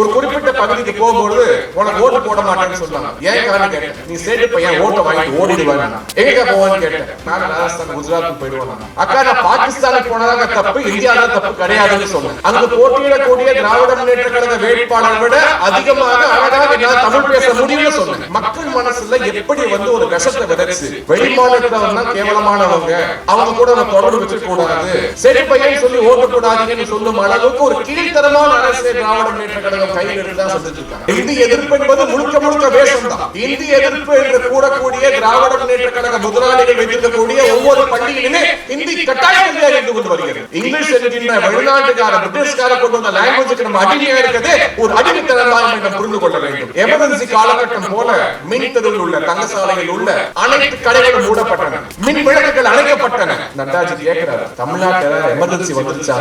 ஒரு குறிப்பிட்ட பகுதிக்கு போகும்போது உனக்கு ஓட்டு போட மாட்டேன்னு சொன்னாங்க. ஏன் காரணம் கேட்டேன் நீ ஸ்டேட் பையன் ஓட்டை வாங்கிட்டு ஓடிடுவாங்க எங்க போவான்னு கேட்டேன். நான் ராஜஸ்தான் குஜராத் போயிடுவாங்க அக்கா நான் பாகிஸ்தானுக்கு போனதாக தப்பு இந்தியாவில தப்பு கிடையாதுன்னு சொன்னேன். அங்கு போட்டியிடக்கூடிய திராவிட முன்னேற்ற கழக வேட்பாளர் விட அதிகமாக அழகாக என்னால் தமிழ் பேச முடியும்னு சொன்னேன். மக்கள் மனசுல எப்படி வந்து ஒரு விஷத்தை விதைச்சு வெளிமாநிலத்தவங்க தான் கேவலமானவங்க அவங்க கூட நம்ம தொடர்பு வச்சுக்க கூடாது சரி பையன் சொல்லி ஓட்டு கூடாதுன்னு சொல்லும் அளவுக்கு ஒரு கீழ்த்தரமான அரசு திராவிட முன்னேற்ற கழக கழகம் கையில் எடுத்து செஞ்சிருக்காங்க இந்தி எதிர்ப்பு என்பது முழுக்க முழுக்க வேஷம் தான் இந்தி எதிர்ப்பு என்று கூடக்கூடிய திராவிட முன்னேற்ற கழக முதலாளிகள் வைத்திருக்கக்கூடிய ஒவ்வொரு பள்ளியிலுமே இந்தி கட்டாய கல்வியாக இருந்து கொண்டு வருகிறது. இங்கிலீஷ் என்கின்ற வெளிநாட்டுக்கார பிரிட்டிஷ்கார கொண்டு வந்த லாங்குவேஜுக்கு நம்ம அடிமையா இருக்கிறது ஒரு அடிமைத்தனமாக நம்ம புரிந்து கொள்ள வேண்டும். எமர்ஜென்சி காலகட்டம் போல மின் தெருவில் உள்ள தங்கசாலையில் உள்ள அனைத்து கடைகளும் மூடப்பட்டன. மின் விளக்குகள் அணைக்கப்பட்டன. நட்டாஜி கேட்கிறார் தமிழ்நாட்டில் எமர்ஜென்சி வந்துருச்சா?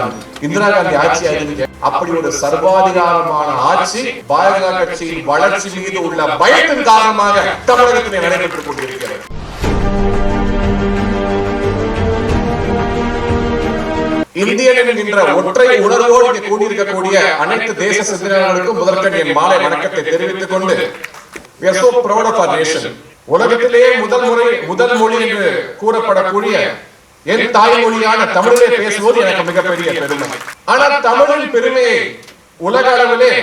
இந்திரா காந்தி ஆட்சி ஆகுதுன்னு அப்படி ஒரு சர்வாதிகாரமான ஆட்சி பாரதிய கட்சியின் வளர்ச்சி மீது உள்ள பயத்தின் காரணமாக தமிழகத்தில் நடைபெற்றுக் கொண்டிருக்கிறது. இந்தியன் என்கின்ற ஒற்றை உணர்வோடு கூடியிருக்கக்கூடிய அனைத்து தேச சிந்தனையாளர்களுக்கும் முதற்கண் என் மாலை வணக்கத்தை தெரிவித்துக் கொண்டு உலகத்திலேயே முதல் முறை முதல் மொழி என்று கூறப்படக்கூடிய என் தாய்மொழியான தமிழிலே பேசுவது எனக்கு மிகப்பெரிய பெருமை. ஆனால் தமிழின் பெருமையை உலக அளவிலே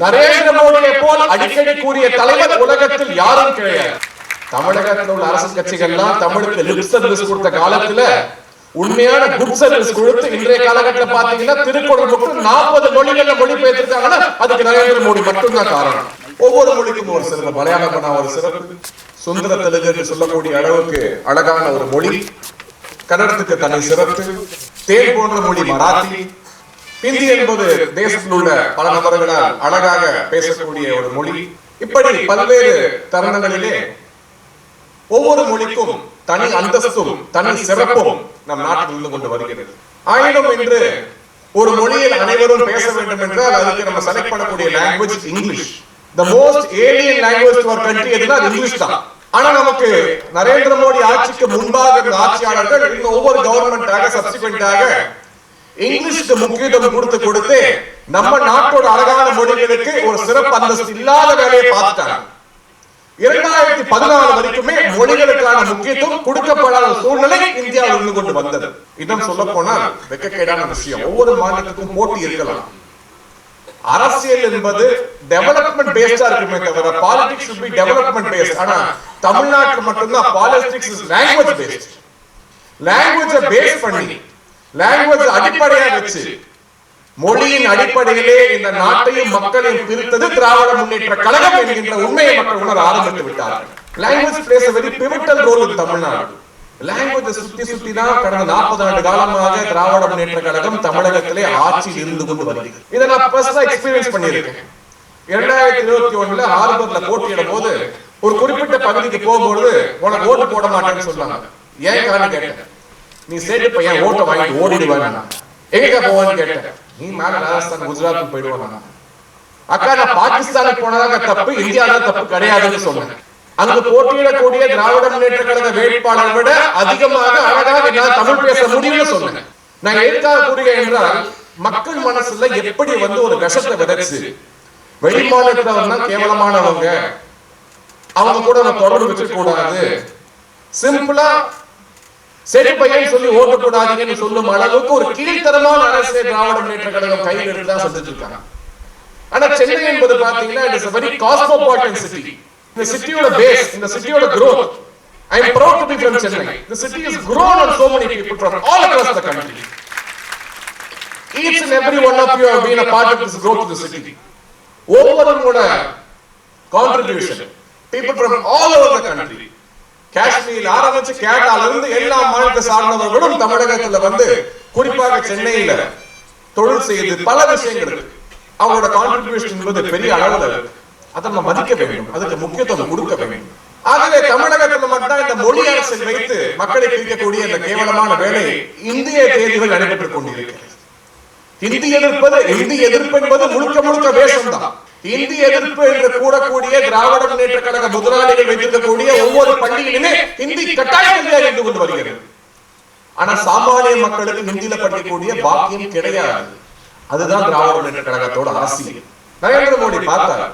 நரேந்திர மோடியை போல் அடிக்கடி கூறிய தலைவர் உலகத்தில் யாரும் கிடையாது. தமிழகத்தில் உள்ள அரசு கட்சிகள்லாம் தமிழுக்கு லிப் சர்வீஸ் கொடுத்த காலத்துல உண்மையான குட் சர்வீஸ் கொடுத்து இன்றைய காலகட்டத்தில் பாத்தீங்கன்னா திருக்குறள் மட்டும் நாற்பது மொழிகள்ல மொழி பெயர்த்திருக்காங்கன்னா அதுக்கு நரேந்திர மோடி மட்டும்தான் காரணம். ஒவ்வொரு மொழிக்கும் ஒரு சிறப்பு. மலையாளம் பண்ண ஒரு சிறப்பு. சுந்தர தெலுங்கு சொல்லக்கூடிய அளவுக்கு அழகான ஒரு மொழி. கன்னடத்துக்கு தனி சிறப்பு. தேன் போன்ற மொழி மராத்தி. ஹிந்தி என்பது தேசத்தில் உள்ள பல நபர்களால் அழகாக பேசக்கூடிய ஒரு மொழி. இப்படி பல்வேறு தருணங்களிலே ஒவ்வொரு மொழிக்கும் தனி அந்தஸ்தும் தனி சிறப்பும் நம் நாட்டில் இருந்து கொண்டு வருகிறது. ஆயினும் இன்று ஒரு மொழியில் அனைவரும் பேச வேண்டும் என்றால் அதுக்கு நம்ம செலக்ட் பண்ணக்கூடிய language English the most alien language our country எதுனா இங்கிலீஷ் தான். ஆனா நமக்கு நரேந்திர மோடி ஆட்சிக்கு முன்பாக இருந்த ஆட்சியாளர்கள் ஒவ்வொரு கவர்மெண்டாக சப்சிக்வெண்டாக இங்கிலீஷ்க்கு முக்கியத்துவம் கொடுத்து கொடுத்து நம்ம நாட்டோட அழகான மொழிகளுக்கு ஒரு சிறப்பு அந்தஸ்து இல்லாத வேலையை பார்த்துட்டாங்க. இரண்டாயிரத்தி பதினாலு வரைக்குமே மொழிகளுக்கான முக்கியத்துவம் கொடுக்கப்படாத சூழ்நிலை இந்தியாவில் இருந்து கொண்டு வந்தது. இன்னும் சொல்ல போனால் வெக்கக்கேடான விஷயம். ஒவ்வொரு மாநிலத்துக்கும் போட்டி இருக்கலாம். அரசியல் என்பது டெவலப்மெண்ட் பேஸ்டா இருக்குமே தவிர பாலிடிக்ஸ் should டெவலப்மெண்ட் பேஸ்ட் ஆனா தமிழ்நாட்டில் மட்டும்தான் பாலிடிக்ஸ் இஸ் லாங்குவேஜ் பேஸ்ட் லாங்குவேஜை பேஸ் பண்ணி லாங்குவேஜ் அடிப்படையா வச்சு. மொழியின் அடிப்படையிலே இந்த நாட்டையும் மக்களையும் பிரித்தது திராவிட முன்னேற்ற கழகம் என்கின்ற உண்மையை மக்கள் உணர ஆரம்பித்து விட்டார்கள். Language plays very pivotal role in Tamil Nadu language சுத்தி சுத்தி தான் கடந்த நாற்பது ஆண்டு காலமாக திராவிட முன்னேற்ற கழகம் தமிழகத்திலே ஆட்சியில் இருந்து கொண்டு வருகிறது இதை நான் பர்சனலா எக்ஸ்பீரியன்ஸ் பண்ணியிருக்கேன். இரண்டாயிரத்தி இருபத்தி ஒண்ணுல ஹார்பர்ல போட்டியிடும் போது ஒரு குறிப்பிட்ட பகுதிக்கு போகும்போது உனக்கு ஓட்டு போட மாட்டேன்னு சொன்னாங்க. ஏன் காரணம் கேட்டேன் நீ ஸ்டேட் பையன் ஓட்டை வாங்கிட்டு ஓடிடுவாங்க எங்க போவான்னு கேட்டேன். நீ மேல ராஜஸ்தான் குஜராத் போயிடுவாங்க அக்கா நான் பாகிஸ்தானுக்கு போனதாங்க தப்பு. இந்தியாவில தப்பு கிடையாதுன்னு சொன்னேன். அங்கு போட்டியிடக்கூடிய திராவிட முன்னேற்ற கழக வேட்பாளரை விட அதிகமாக அழகாக என்னால் தமிழ் பேச முடியும்னு சொன்னேன். நான் எதுக்காக கூறுகிறேன் என்றால் மக்கள் மனசுல எப்படி வந்து ஒரு விஷத்தை விதைச்சு? வெளிமாநிலத்தவங்க கேவலமானவங்க. அவங்க கூட நம்ம தொடர்பு வச்சுக்க கூடாது. சிம்பிளா செழிப்பையும் சொல்லி ஓட்டு சொல்லும் அளவுக்கு ஒரு கீழ்த்தரமான அரசு திராவிட முன்னேற்ற கழகம் கையில் எடுத்து தான் ஆனா சென்னை என்பது பாத்தீங்கன்னா இட் வெரி காஸ்மோபாலிட்டன் சிட்டி இந்த சிட்டியோட பேஸ் இந்த சிட்டியோட growth I am proud to be from Chennai. The city has grown on so many people from all across the country. Each and every one of you have been a part of this growth of the city. ஒவ்வொருவங்களோட contribution people from all over the country Kashmir ஆரம்பிச்சு கேரளால இருந்து எல்லா மாநிலத்தை சார்ந்தவர்களும் தமிழகத்துல வந்து குறிப்பாக சென்னையில தொழில் செய்து பல விஷயங்கள் இருக்கு. அவங்களோட கான்ட்ரிபியூஷன் என்பது பெரிய அளவுல இருக்கு. அதை நம்ம மதிக்க வேண்டும். அதுக்கு முக்கியத்துவம் கொடுக்க வேண்டும். ஆகவே தமிழகத்துல மட்டும் இந்த மொழி அரசியல் வைத்து மக்களை பிரிக்கக்கூடிய இந்த கேவலமான வேலை இந்திய தேதிகள் நடைபெற்றுக் கொண்டிருக்கிறது. இந்தி எதிர்ப்பது இந்தி எதிர்ப்பு என்பது முழுக்க முழுக்க வேஷம் தான் இந்தி எதிர்ப்பு என்று கூடக்கூடிய திராவிட முன்னேற்ற கழக முதலாளிகள் வைத்திருக்கக்கூடிய ஒவ்வொரு பள்ளியிலுமே இந்தி கட்டாய கல்வியாக இருந்து கொண்டு வருகிறது. ஆனா சாமானிய மக்களுக்கு ஹிந்தியில படிக்கக்கூடிய பாக்கியம் கிடையாது. அதுதான் திராவிட முன்னேற்ற கழகத்தோட அரசியல். நரேந்திர மோடி பார்த்தார்.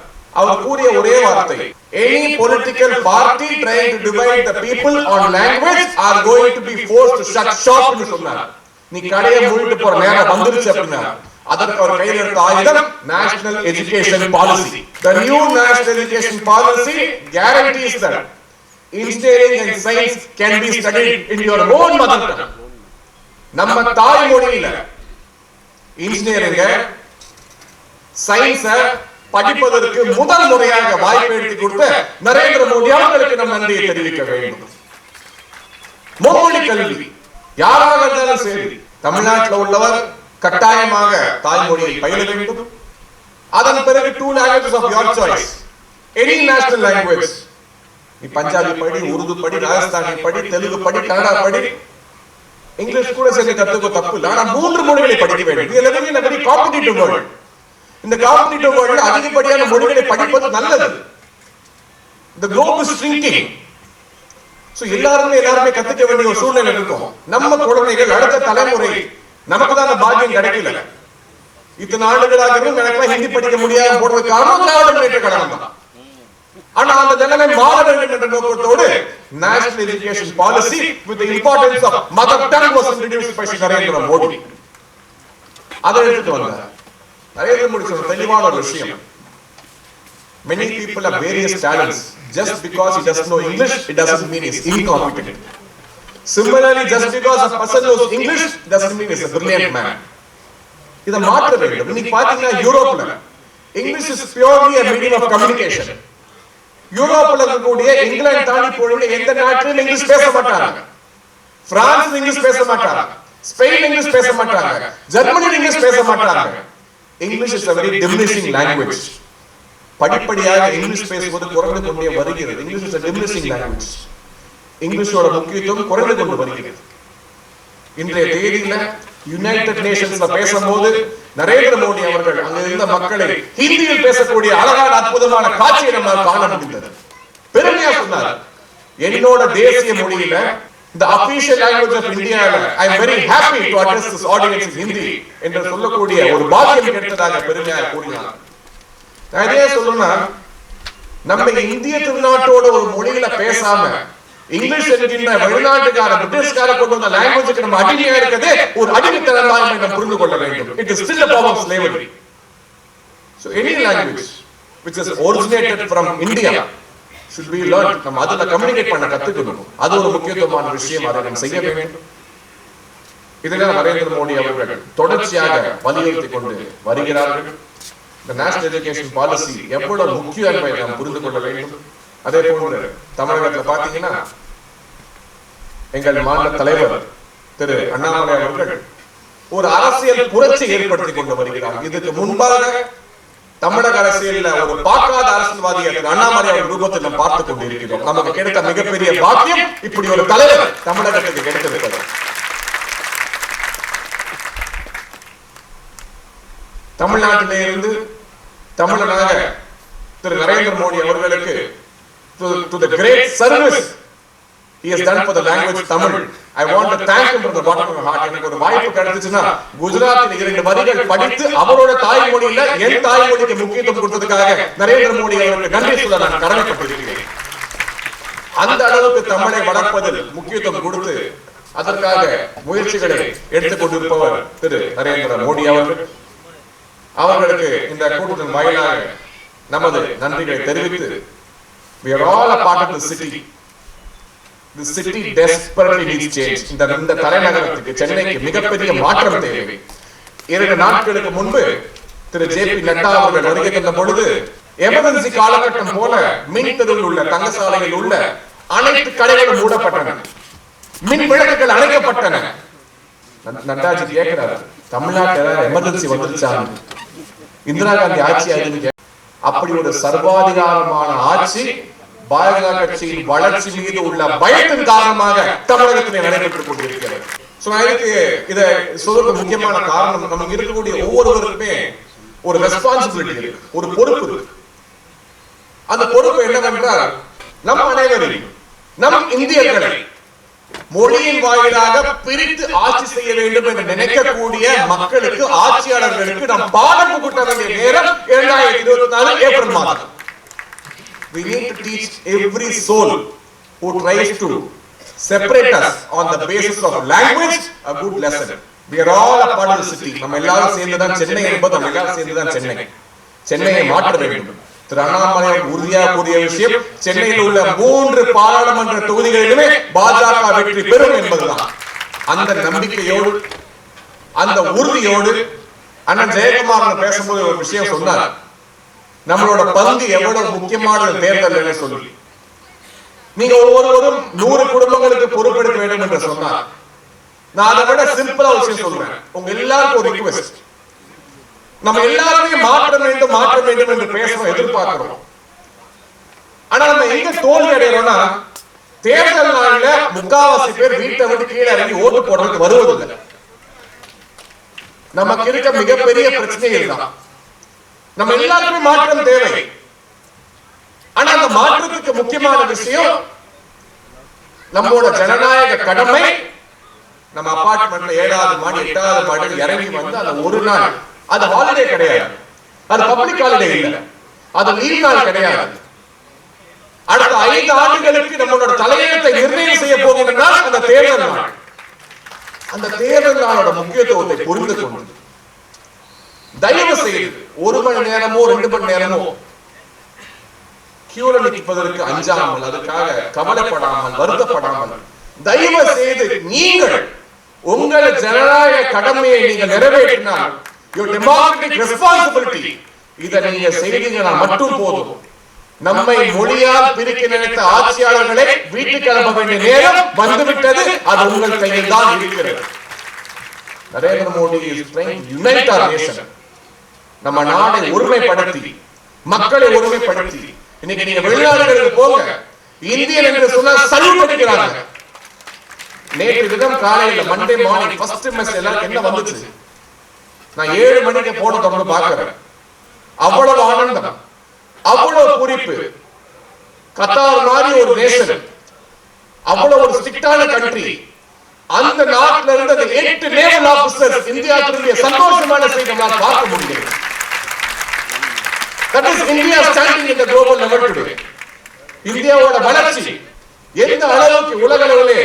அவர் கூறிய ஒரே வார்த்தை any political party trying to divide the people on language are going to be forced to shut shop னு சொன்னார். நீ கடையை மூடிட்டு போற நேரம் வந்துருச்சு அப்படின்னா அதற்கு அவர் கையில் எடுத்த ஆயுதம் national education policy the new national education policy guarantees that engineering and science can be studied in your own mother tongue. நம்ம தாய்மொழியில இன்ஜினியரிங்க சயின்ஸ படிப்பதற்கு முதல் முறையாக வாய்ப்பு எடுத்து கொடுத்த நரேந்திர மோடி அவர்களுக்கு நம் நன்றியை தெரிவிக்க வேண்டும். மும்மொழி கல்வி. யாராக இருந்தாலும் சரி தமிழ்நாட்டில் உள்ளவர் கட்டாயமாக தாய்மொழியை பயில வேண்டும். அதன் பிறகு two languages of your choice any national language நீ பஞ்சாபி படி உருது படி ராஜஸ்தானி படி தெலுங்கு படி கன்னடா படி. இங்கிலீஷ் கூட சேர்ந்து கத்துக்க தப்பு இல்லை. ஆனா மூன்று மொழிகளை படிக்க வேண்டும். இது எல்லாமே in a very இந்த காம்படிட்டிவ் வேர்ல்டு அதிகப்படியான மொழிகளை படிப்பது நல்லது. இந்த குளோப் இஸ் shrinking. ஸோ எல்லாருமே எல்லாருமே கத்துக்க வேண்டிய ஒரு சூழ்நிலை இருக்கும். நம்ம குழந்தைகள் அடுத்த தலைமுறை நமக்கு தான் அந்த பாக்கியம் கிடைக்கல. இத்தனை ஆண்டுகளாகவும் எனக்கெல்லாம் ஹிந்தி படிக்க முடியாம போனது காரணம் திராவிட முன்னேற்ற கழகம் தான். ஆனா அந்த தினமே மாற வேண்டும் என்ற நோக்கத்தோடு national education policy with importance of mother tongue was introduce by Narendra Modi. அதை எடுத்துட்டு வந்தார். நரேந்திர மோடி சொன்ன தெளிவான ஒரு விஷயம். Many people have various talents. Just because he doesn't know english it doesn't mean he's incompetent. Similarly just because a person knows english doesn't mean he's a brilliant man. இதை மாற்ற வேண்டும் இன்னைக்கு பாத்தீங்கன்னா யூரோப்ல English is purely medium of communication. யூரோப்ல இருக்கக்கூடிய England தாண்டி போய் எந்த நாட்டிலும் இங்கிலீஷ் பேச மாட்டாங்க. பிரான்ஸ் இங்கிலீஷ் பேச மாட்டாங்க. ஸ்பெயின் இங்கிலீஷ் பேச மாட்டாங்க. ஜெர்மனி இங்கிலீஷ் பேச மாட்டாங்க. English is a very diminishing language. படிப்படியாக இங்கிலீஷ் பேசுவது குறைந்து கொண்டே வருகிறது. English is a diminishing language. இங்கிலீஷோட முக்கியத்துவம் குறைந்து கொண்டு வருகிறது. இன்றைய தேதியில யுனைடெட் நேஷன்ஸ்ல பேசும்போது நரேந்திர மோடி அவர்கள் அங்க இருந்த மக்களை ஹிந்தியில் பேசக்கூடிய அழகான அற்புதமான காட்சியை நம்மால் காண முடிந்தது. பெருமையா சொன்னார். என்னோட தேசிய மொழியில இந்த official language of India I am very happy to address this audience in Hindi என்று சொல்லக்கூடிய ஒரு பாக்கியம் கிடைத்ததாக பெருமையாக கூறினார். நான் இதே சொல்லணும்னா நம்ம இந்திய திருநாட்டோட ஒரு மொழியில பேசாம இங்கிலீஷ் என்கின்ற வெளிநாட்டுக்கார பிரிட்டிஷ்கார கொண்டு வந்த லாங்குவேஜுக்கு நம்ம அடிமையா இருக்கிறதே ஒரு அடிமைத்தனம் தான் என்று நாம் புரிந்து கொள்ள வேண்டும். It is still of slavery. So any language which is originated from india should be learned. நம்ம அதுல கம்யூனிகேட் பண்ண கத்துக்கணும். அது ஒரு முக்கியத்துவமான விஷயம் அதை நாம் செய்ய வேண்டும். இதெல்லாம் நரேந்திர மோடி அவர்கள் தொடர்ச்சியாக வலியுறுத்தி கொண்டு வருகிறார்கள். இந்த நேஷனல் எஜுகேஷன் பாலிசி எவ்வளவு முக்கியம் என்பதை நாம் புரிந்து கொள்ள வேண்டும். அதே போன்று தமிழகத்துல பாத்தீங்கன்னா எங்கள் மாநில தலைவர் திரு அண்ணாமலை அவர்கள் ஒரு அரசியல் புரட்சி ஏற்படுத்தி கொண்டு வருகிறார். இதுக்கு முன்பாக தமிழக அரசியல் ஒரு பார்க்காத அரசியல்வாதியை அண்ணாமலை அவர் ரூபத்தில் நாம் பார்த்துக் கொண்டிருக்கிறோம். நமக்கு கிடைத்த மிகப்பெரிய பாக்கியம் இப்படி ஒரு தலைவர் தமிழகத்துக்கு கிடைத்திருக்கிறது. தமிழ்நாட்டிலே இருந்து தமிழனாக திரு நரேந்திர மோடி அவர்களுக்கு to, to the great service. he has done for the language Tamil. I want to thank him from the bottom of my heart. எனக்கு ஒரு வாய்ப்பு கிடைச்சுச்சுன்னா குஜராத்தில் இரண்டு வரிகள் படித்து அவரோட தாய்மொழியில என் தாய்மொழிக்கு முக்கியத்துவம் கொடுத்ததுக்காக நரேந்திர மோடி அவருக்கு நன்றி சொல்ல நான் கடமைப்பட்டிருக்கிறேன். அந்த அளவுக்கு தமிழை வளர்ப்பதில் முக்கியத்துவம் கொடுத்து அதற்காக முயற்சிகளை எடுத்துக் கொண்டிருப்பவர் திரு நரேந்திர மோடி அவர்கள். அவர்களுக்கு இந்த கூட்டத்தின் வாயிலாக நமது நன்றிகளை தெரிவித்து we are all a part of the city. The city desperately needs change. இந்த இந்த தலைநகரத்துக்கு சென்னைக்கு மிகப்பெரிய மாற்றம் தேவை. இரண்டு நாட்களுக்கு முன்பு திரு ஜே பி நட்டா அவர்கள் வருகை தந்த பொழுது எமர்ஜென்சி காலகட்டம் போல மின் தெருவில் உள்ள தங்கசாலையில் உள்ள அனைத்து கடைகளும் மூடப்பட்டன. மின் விளக்குகள் அணைக்கப்பட்டன. நட்டாஜி கேட்கிறார் தமிழ்நாட்டில் எமர்ஜென்சி வந்துருச்சாங்க இந்திரா காந்தி ஆட்சி ஆகுதுன்னு அப்படி ஒரு சர்வாதிகாரமான ஆட்சி பாஜக கட்சியின் வளர்ச்சி மீது உள்ள பயத்தின் காரணமாக தமிழகத்திலே நடைபெற்றுக் கொண்டிருக்கிறது. சோ நான் இதுக்கு இத சொல்றது முக்கியமான காரணம் நமக்கு இருக்கக்கூடிய ஒவ்வொருவருக்குமே ஒரு ரெஸ்பான்சிபிலிட்டி இருக்கு ஒரு பொறுப்பு இருக்கு. அந்த பொறுப்பு என்னவென்றால் நம் அனைவரையும் நம் இந்தியர்களை மொழியின் வாயிலாக பிரித்து ஆட்சி செய்ய வேண்டும் என்று நினைக்கக்கூடிய மக்களுக்கு ஆட்சியாளர்களுக்கு நாம் பாடம் புகட்ட வேண்டிய நேரம் இரண்டாயிரத்தி இருபத்தி நாலு ஏப்ரல் மாதம் we need to teach every soul who tries to separate us on the basis of language a good lesson. We are all a part of the city. நம்ம எல்லாரும் சேர்ந்து தான் சென்னை என்பது நம்ம எல்லாரும் சேர்ந்து தான் சென்னை. சென்னையை மாற்ற வேண்டும். திரு அண்ணாமலை உறுதியாக கூறிய விஷயம் சென்னையில் உள்ள மூன்று பாராளுமன்ற தொகுதிகளிலுமே பாஜக வெற்றி பெறும் என்பதுதான். அந்த நம்பிக்கையோடு அந்த உறுதியோடு அண்ணன் ஜெயக்குமார் பேசும்போது ஒரு விஷயம் சொன்னார். நம்மளோட பங்கு எவ்வளவு முக்கியமான தேர்தல் சொல்லி. நீங்க ஒவ்வொருவரும் நூறு குடும்பங்களுக்கு பொறுப்பெடுக்க வேண்டும் என்று சொன்னார். நான் அதை விட சிம்பிளா விஷயம் சொல்றேன். உங்க எல்லாருக்கும் ஒரு ரிக்வெஸ்ட் நம்ம எல்லாருமே மாற்ற வேண்டும் மாற்ற வேண்டும் என்று பேசுறோம் எதிர்பார்க்கிறோம். ஆனா நம்ம எங்க தோல்வி அடைகிறோம்னா தேர்தல் நாள்ல முக்காவாசி பேர் வீட்டை விட்டு கீழே இறங்கி ஓட்டு போடுறதுக்கு வருவதில்லை. நமக்கு இருக்க மிகப்பெரிய பிரச்சனைகள் தான். நம்ம எல்லாருக்குமே மாற்றம் தேவை. ஆனா அந்த மாற்றத்துக்கு முக்கியமான விஷயம் நம்மளோட ஜனநாயக கடமை. நம்ம அபார்ட்மெண்ட்ல ஏழாவது மாடி எட்டாவது மாடி இறங்கி வந்து அந்த ஒரு நாள் அது ஹாலிடே கிடையாது. அது பப்ளிக் ஹாலிடே இல்ல. அது நாள் கிடையாது. அடுத்த ஐந்து ஆண்டுகளுக்கு நம்மளோட தலையெழுத்தை நிர்ணயம் செய்ய நாள் அந்த தேர்தல் நாள். அந்த தேர்தல் நாளோட முக்கியத்துவத்தை புரிந்து கொண்டு. தயவு செய்து ஒரு மணி நேரமோ ரெண்டு மணி நேரமோ கியூல நிற்பதற்கு அஞ்சாமல் அதுக்காக கவலைப்படாமல் வருத்தப்படாமல் தயவு செய்து நீங்கள் உங்கள் ஜனநாயக கடமையை நீங்கள் நிறைவேற்றினால் your democratic responsibility. இதை நீங்க செய்தீங்கன்னா மட்டும் போதும். நம்மை மொழியால் பிரிக்க நினைத்த ஆட்சியாளர்களை வீட்டுக்கு அனுப்ப வேண்டிய நேரம் வந்துவிட்டது. அது உங்கள் கையில் தான் இருக்கிறது. Narendra Modi unite our nation. நம்ம நாடை ஒருமைப்படுத்தி மக்களை ஒருமைப்படுத்தி இன்னைக்கு நீங்க வெளிநாடுகளுக்கு போங்க. இந்தியன் என்று சொன்னா சல்யூட் அடிக்கிறாங்க. நேற்று தினம் காலையில மண்டே மார்னிங் ஃபர்ஸ்ட் மெஸ் எல்லாருக்கும் என்ன வந்துச்சு. நான் ஏழு மணிக்கு போன தொடர்ந்து பார்க்கிறேன். அவ்வளவு ஆனந்தம். அவ்வளவு குறிப்பு. கத்தார் மாதிரி ஒரு நேஷன் அவ்வளவு ஒரு ஸ்ட்ரிக்டான கண்ட்ரி அந்த நாட்டில இருந்து அந்த எட்டு நேவல் ஆபீசர்ஸ் இந்தியா திரும்பிய சந்தோஷமான செய்தி நம்மால் பார்க்க முடியும் That is India standing in the global level today. இந்தியாவோட வளர்ச்சி எந்த அளவுக்கு உலக அளவிலே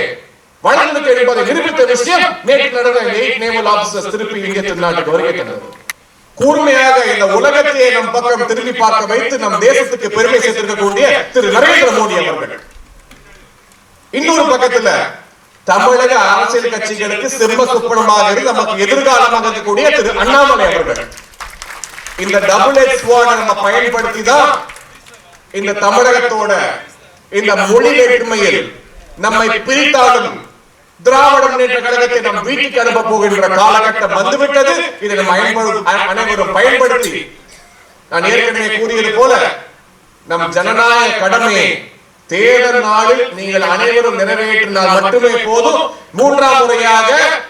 வளர்ந்திருக்கு என்பதை நிரூபித்த விஷயம் நேற்று நடந்த எயிட் நேவல் ஆபீசர்ஸ் திருப்பி இந்திய திருநாட்டுக்கு வருகை தந்தது. கூர்மையாக இந்த உலகத்தையே நம் பக்கம் திரும்பி பார்க்க வைத்து நம் தேசத்துக்கு பெருமை சேர்த்திருக்கக்கூடிய திரு நரேந்திர மோடி அவர்கள். இன்னொரு பக்கத்துல தமிழக அரசியல் கட்சிகளுக்கு செம்ம சுப்பனமாக இருந்து நமக்கு எதிர்காலமாக இருக்கக்கூடிய திரு அண்ணாமலை அவர்கள். இந்த டபுள் எச் நம்ம பயன்படுத்தி தான் இந்த தமிழகத்தோட இந்த மொழி வேற்றுமையில் நம்மை பிரித்தாலும் திராவிட முன்னேற்ற கழகத்தை நம் வீட்டுக்கு அனுப்ப போகின்ற காலகட்டம் வந்துவிட்டது. இதை நம்ம அனைவரும் அனைவரும் பயன்படுத்தி நான் ஏற்கனவே கூறியது போல நம் ஜனநாயக கடமையை தேர்தல் நாளில் நீங்கள் அனைவரும் நிறைவேற்றினால் மட்டுமே போதும். மூன்றாம் முறையாக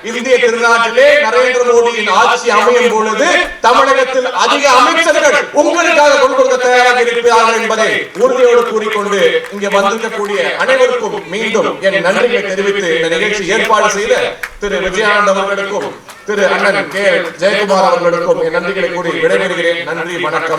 இந்திய திருநாட்டிலே நரேந்திர மோடியின் ஆட்சி அமையும் பொழுது தமிழகத்தில் அதிக அமைச்சர்கள் உங்களுக்காக கொண்டு கொடுக்க தயாராக இருக்கிறார்கள் என்பதை உறுதியோடு கூறிக்கொண்டு இங்கே வந்திருக்கக்கூடிய அனைவருக்கும் மீண்டும் என் நன்றிகளை தெரிவித்து இந்த நிகழ்ச்சி ஏற்பாடு செய்த திரு விஜயானந்த் அவர்களுக்கும் திரு அண்ணன் கே. ஜெயக்குமார் அவர்களுக்கும் என் நன்றிகளை கூறி விடைபெறுகிறேன். நன்றி வணக்கம்.